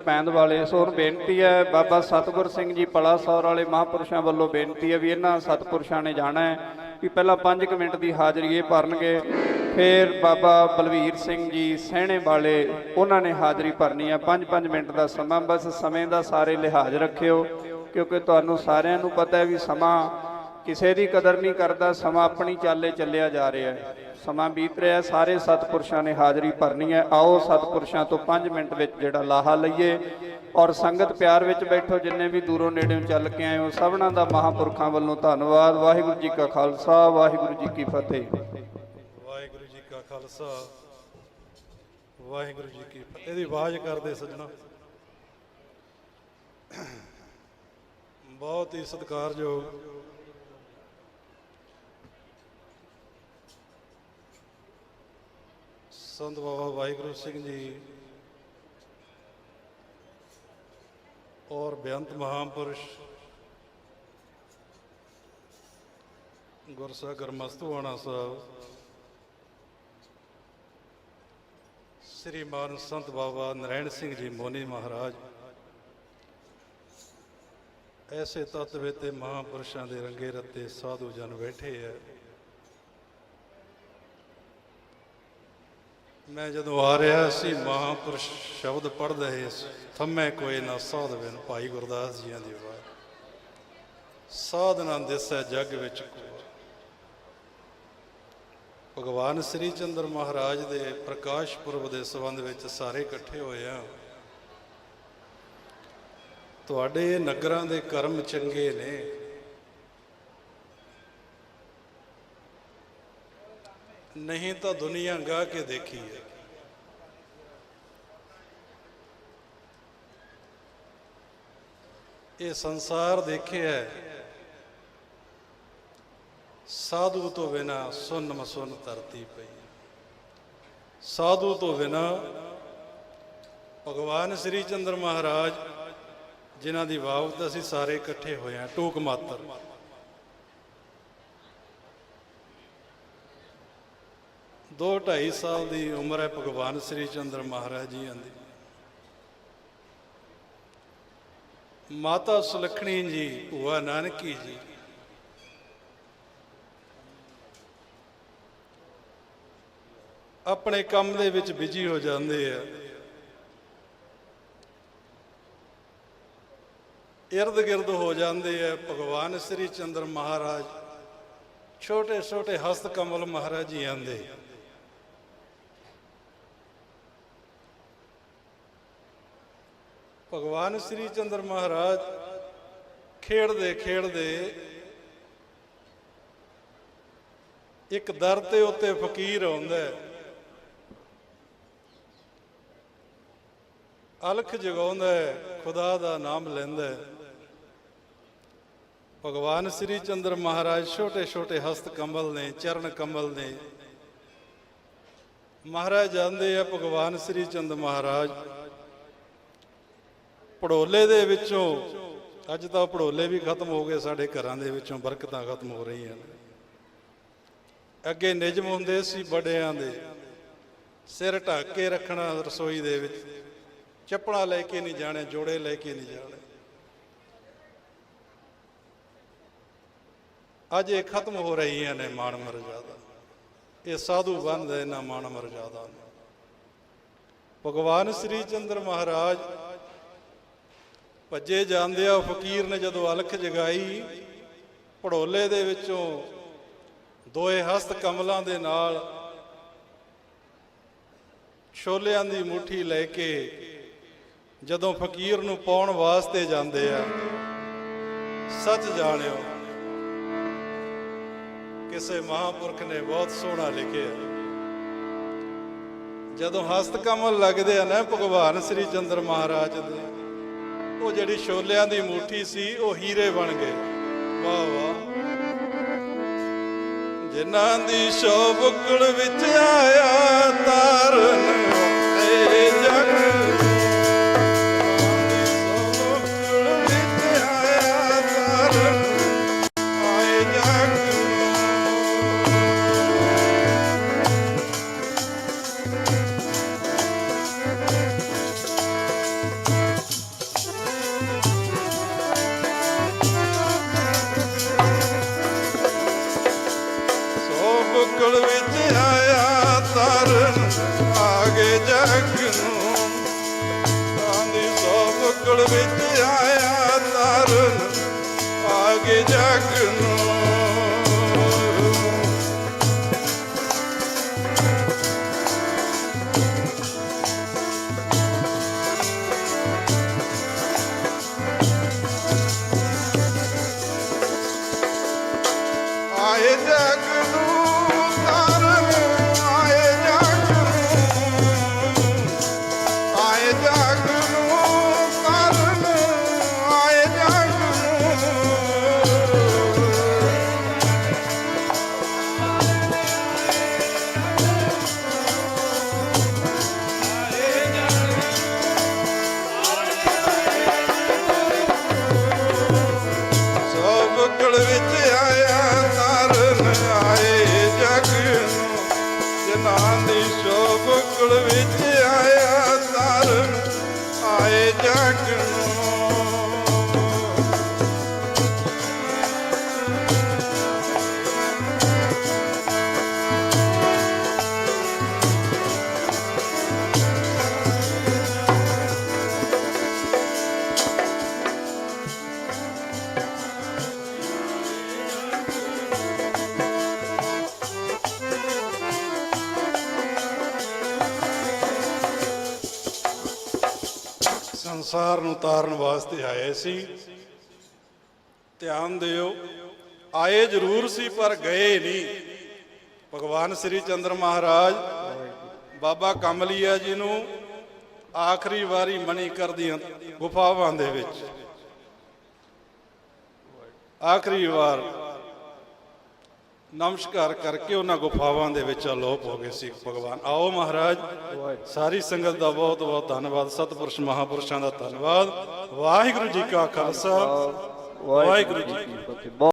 ਪੈਂਦ ਵਾਲੇ, ਸੋ ਹੁਣ ਬੇਨਤੀ ਹੈ, ਬਾਬਾ ਸਤਗੁਰ ਸਿੰਘ ਜੀ ਪਲਾਸੌਰ ਵਾਲੇ ਮਹਾਂਪੁਰਸ਼ਾਂ ਵੱਲੋਂ ਬੇਨਤੀ ਹੈ ਵੀ ਇਹਨਾਂ ਸਤਪੁਰਸ਼ਾਂ ਨੇ ਜਾਣਾ ਹੈ ਵੀ ਪਹਿਲਾਂ 5 ਮਿੰਟ ਦੀ ਹਾਜ਼ਰੀ ਇਹ ਭਰਨਗੇ, ਫਿਰ ਬਾਬਾ ਬਲਵੀਰ ਸਿੰਘ ਜੀ ਸਹਿਣੇ ਵਾਲੇ ਉਹਨਾਂ ਨੇ ਹਾਜ਼ਰੀ ਭਰਨੀ ਹੈ। 5-5 ਮਿੰਟ ਦਾ ਸਮਾਂ, ਬਸ ਸਮੇਂ ਦਾ ਸਾਰੇ ਲਿਹਾਜ਼ ਰੱਖਿਓ, ਕਿਉਂਕਿ ਤੁਹਾਨੂੰ ਸਾਰਿਆਂ ਨੂੰ ਪਤਾ ਹੈ ਵੀ ਸਮਾਂ ਕਿਸੇ ਦੀ ਕਦਰ ਨਹੀਂ ਕਰਦਾ, ਸਮਾਂ ਆਪਣੀ ਚਾਲੇ ਚੱਲਿਆ ਜਾ ਰਿਹਾ ਹੈ। ਸਮਾਂ ਬੀਤ ਰਿਹਾ ਸਾਰੇ ਸਤਪੁਰਸ਼ਾਂ ਨੇ ਹਾਜ਼ਰੀ ਭਰਨੀ ਹੈ। ਆਓ ਸਤਪੁਰਸ਼ਾਂ ਤੋਂ 5 ਮਿੰਟ ਵਿੱਚ ਜਿਹੜਾ ਲਾਹਾ ਲਈਏ ਔਰ ਸੰਗਤ ਪਿਆਰ ਵਿੱਚ ਬੈਠੋ, ਜਿੰਨੇ ਵੀ ਦੂਰੋਂ ਨੇੜਿਓਂ ਚੱਲ ਕੇ ਆਏ ਹੋ, ਸਭਨਾਂ ਦਾ ਮਹਾਂਪੁਰਖਾਂ ਵੱਲੋਂ ਧੰਨਵਾਦ। ਵਾਹਿਗੁਰੂ ਜੀ ਕਾ ਖਾਲਸਾ, ਵਾਹਿਗੁਰੂ ਜੀ ਕੀ ਫਤਿਹ। ਵਾਹਿਗੁਰੂ ਜੀ ਕਾ ਖਾਲਸਾ, ਵਾਹਿਗੁਰੂ ਜੀ ਕੀ ਫਤਿਹ। ਦੀ ਆਵਾਜ਼ ਕਰਦੇ ਸੱਜਣਾ। ਬਹੁਤ ਹੀ ਸਤਿਕਾਰਯੋਗ ਸੰਤ ਬਾਬਾ ਵਾਹਿਗੁਰੂ ਸਿੰਘ ਜੀ ਔਰ ਬੇਅੰਤ ਮਹਾਂਪੁਰਸ਼ ਗੁਰਸਾਗਰ ਮਸਤੂਆਣਾ ਸਾਹਿਬ, ਸ੍ਰੀਮਾਨ ਸੰਤ ਬਾਬਾ ਨਰੈਣ ਸਿੰਘ ਜੀ ਮੋਨੀ ਮਹਾਰਾਜ, ਐਸੇ ਤਤਵੇ ਤੇ ਮਹਾਂਪੁਰਸ਼ਾਂ ਦੇ ਰੰਗੇ ਰੱਤੇ ਸਾਧੂ ਜਨ ਬੈਠੇ ਐ ਮੈਂ ਜਦੋਂ ਆ ਰਿਹਾ ਸੀ, ਮਹਾਂਪੁਰਸ਼ ਸ਼ਬਦ ਪੜ੍ਹ ਰਹੇ ਸੀ। ਥੰਮੇ ਕੋਈ ਨਾ ਸਾਧ ਬਿਨ ਭਾਈ ਗੁਰਦਾਸ ਜੀਆਂ ਦੀ ਆਵਾਜ਼। ਸਾਧਨਾ ਦਿਸੈ ਜਗ ਵਿੱਚ ਕੋਈ ਭਗਵਾਨ ਸ੍ਰੀ ਚੰਦਰ ਮਹਾਰਾਜ ਦੇ ਪ੍ਰਕਾਸ਼ ਪੁਰਬ ਦੇ ਸੰਬੰਧ ਵਿੱਚ ਸਾਰੇ ਇਕੱਠੇ ਹੋਏ ਆ। ਤੁਹਾਡੇ ਨਗਰਾਂ ਦੇ ਕਰਮ ਚੰਗੇ ਨੇ। ਨਹੀਂ ਤਾਂ ਦੁਨੀਆ ਗਾ ਕੇ ਦੇਖੀ ਹੈ। ਇਹ ਸੰਸਾਰ ਦੇਖਿਆ ਹੈ। ਸਾਧੂ ਤੋਂ ਬਿਨਾ ਸੁਨ ਮਸੁਨ ਧਰਤੀ ਪਈ ਸਾਧੂ ਤੋਂ ਬਿਨਾ ਭਗਵਾਨ ਸ੍ਰੀ ਚੰਦਰ ਮਹਾਰਾਜ, ਜਿਨ੍ਹਾਂ ਦੀ ਬਾਬਤ ਅਸੀਂ ਸਾਰੇ ਇਕੱਠੇ ਹੋਏ ਹਾਂ, ਟੂਕ ਮਾਤਰ। ਦੋ ਢਾਈ ਸਾਲ ਦੀ ਉਮਰ ਹੈ, ਭਗਵਾਨ ਸ੍ਰੀ ਚੰਦਰ ਮਹਾਰਾਜ ਜੀਆਂ ਦੀ। ਮਾਤਾ ਸੁਲੱਖਣੀ ਜੀ, ਭੂਆ ਨਾਨਕੀ ਜੀ। ਆਪਣੇ ਕੰਮ ਦੇ ਵਿੱਚ ਬਿਜ਼ੀ ਹੋ ਜਾਂਦੇ ਆ। ਇਰਦ ਗਿਰਦ ਹੋ ਜਾਂਦੇ ਆ, ਭਗਵਾਨ ਸ੍ਰੀ ਚੰਦਰ ਮਹਾਰਾਜ। ਛੋਟੇ ਛੋਟੇ ਹਸਤ ਕਮਲ ਮਹਾਰਾਜ ਜੀ ਆਂਦੇ ਭਗਵਾਨ ਸ੍ਰੀ ਚੰਦਰ ਮਹਾਰਾਜ ਖੇਡਦੇ ਖੇਡਦੇ ਇੱਕ ਦਰ ਤੇ ਉੱਤੇ ਫਕੀਰ ਆਉਂਦਾ ਅਲਖ ਜਗਾਉਂਦਾ ਖੁਦਾ ਦਾ ਨਾਮ ਲੈਂਦਾ ਭਗਵਾਨ ਸ੍ਰੀ ਚੰਦਰ ਮਹਾਰਾਜ ਛੋਟੇ ਛੋਟੇ ਹਸਤ ਕੰਬਲ ਨੇ, ਚਰਨ ਕੰਬਲ ਨੇ। ਮਹਾਰਾਜ ਜਾਂਦੇ ਆ ਭਗਵਾਨ ਸ੍ਰੀ ਚੰਦ ਮਹਾਰਾਜ। ਪੜੋਲੇ ਦੇ ਵਿੱਚੋਂ, ਅੱਜ ਤਾਂ ਪੜੋਲੇ ਵੀ ਖਤਮ ਹੋ ਗਏ, ਸਾਡੇ ਘਰਾਂ ਦੇ ਵਿੱਚੋਂ ਬਰਕਤਾਂ ਖਤਮ ਹੋ ਰਹੀਆਂ ਨੇ। ਅੱਗੇ ਨਿਯਮ ਹੁੰਦੇ ਸੀ ਬੜਿਆਂ ਦੇ, ਸਿਰ ਢੱਕ ਕੇ ਰੱਖਣਾ ਰਸੋਈ ਦੇ ਵਿੱਚ ਚੱਪੜਾ ਲੈ ਕੇ ਨਹੀਂ ਜਾਣੇ, ਜੋੜੇ ਲੈ ਕੇ ਨਹੀਂ ਜਾਣੇ। ਅੱਜ ਇਹ ਖਤਮ ਹੋ ਰਹੀਆਂ ਨੇ ਮਾਣ ਮਰਜ਼ਾਦਾ। ਇਹ ਸਾਧੂ ਬੰਦ ਇਹਨਾਂ ਮਾਣ ਮਰਜ਼ਾਦਾ। ਭਗਵਾਨ ਸ੍ਰੀ ਚੰਦਰ ਮਹਾਰਾਜ ਭੱਜੇ ਜਾਂਦੇ ਆ, ਫਕੀਰ ਨੇ ਜਦੋਂ ਅਲਖ ਜਗਾਈ ਪੜੋਲੇ ਦੇ ਵਿੱਚੋਂ ਦੋਏ ਹਸਤ ਕਮਲਾਂ ਦੇ ਨਾਲ ਛੋਲਿਆਂ ਦੀ ਮੁਠੀ ਲੈ ਕੇ ਜਦੋਂ ਫਕੀਰ ਨੂੰ ਪਾਉਣ ਵਾਸਤੇ ਜਾਂਦੇ ਆ, ਸੱਚ ਜਾਣਿਓ, ਕਿਸੇ ਮਹਾਪੁਰਖ ਨੇ ਬਹੁਤ ਸੋਹਣਾ ਲਿਖਿਆ ਜਦੋਂ ਹਸਤ ਕਮਲ ਲੱਗਦੇ ਆ ਨਾ ਭਗਵਾਨ ਸ੍ਰੀ ਚੰਦਰ ਮਹਾਰਾਜ ਦੇ ਉਹ ਜਿਹੜੀ ਛੋਲਿਆਂ ਦੀ ਮੁਠੀ ਸੀ, ਉਹ ਹੀਰੇ ਬਣ ਗਏ। ਵਾਹ ਵਾਹ। ਜਿਨ੍ਹਾਂ ਦੀ ਸ਼ੋਭਕੜ ਵਿੱਚ ਆਇਆ, ਤਾਰਨ ਏ ਜਗ। ਸ਼ੋਭਕੜ ਵਿੱਚ ਆਇਆ, ਤਾਰਨ ਕੁਲ ਵਿੱਚ ਆਇਆ ਤਾਰਨ ਆਗੇ ਜਗ ਸੰਸਾਰ ਨੂੰ ਤਾਰਨ ਵਾਸਤੇ ਆਏ ਸੀ। ਧਿਆਨ ਦਿਓ, ਆਏ ਜ਼ਰੂਰ ਸੀ ਪਰ ਗਏ ਨਹੀਂ। ਭਗਵਾਨ ਸ੍ਰੀ ਚੰਦਰ ਮਹਾਰਾਜ, ਬਾਬਾ ਕਮਲੀਆ ਜੀ ਨੂੰ ਆਖਰੀ ਵਾਰੀ ਮਣੀਕਰ ਦੀਆਂ ਗੁਫਾਵਾਂ ਦੇ ਵਿੱਚ। ਆਖਰੀ ਵਾਰ ਨਮਸਕਾਰ ਕਰਕੇ ਉਹਨਾਂ ਗੁਫਾਵਾਂ ਦੇ ਵਿੱਚ ਅਲੋਪ ਹੋ ਗਏ ਸੀ ਭਗਵਾਨ। ਆਓ ਮਹਾਰਾਜ, ਸਾਰੀ ਸੰਗਤ ਦਾ ਬਹੁਤ ਬਹੁਤ ਧੰਨਵਾਦ, ਸਤਿਪੁਰਸ਼, ਮਹਾਪੁਰਸ਼ਾਂ ਦਾ ਧੰਨਵਾਦ। ਵਾਹਿਗੁਰੂ ਜੀ ਕਾ ਖਾਲਸਾ। ਵਾਹਿਗੁਰੂ ਜੀ ਕੀ ਫਤਿਹ।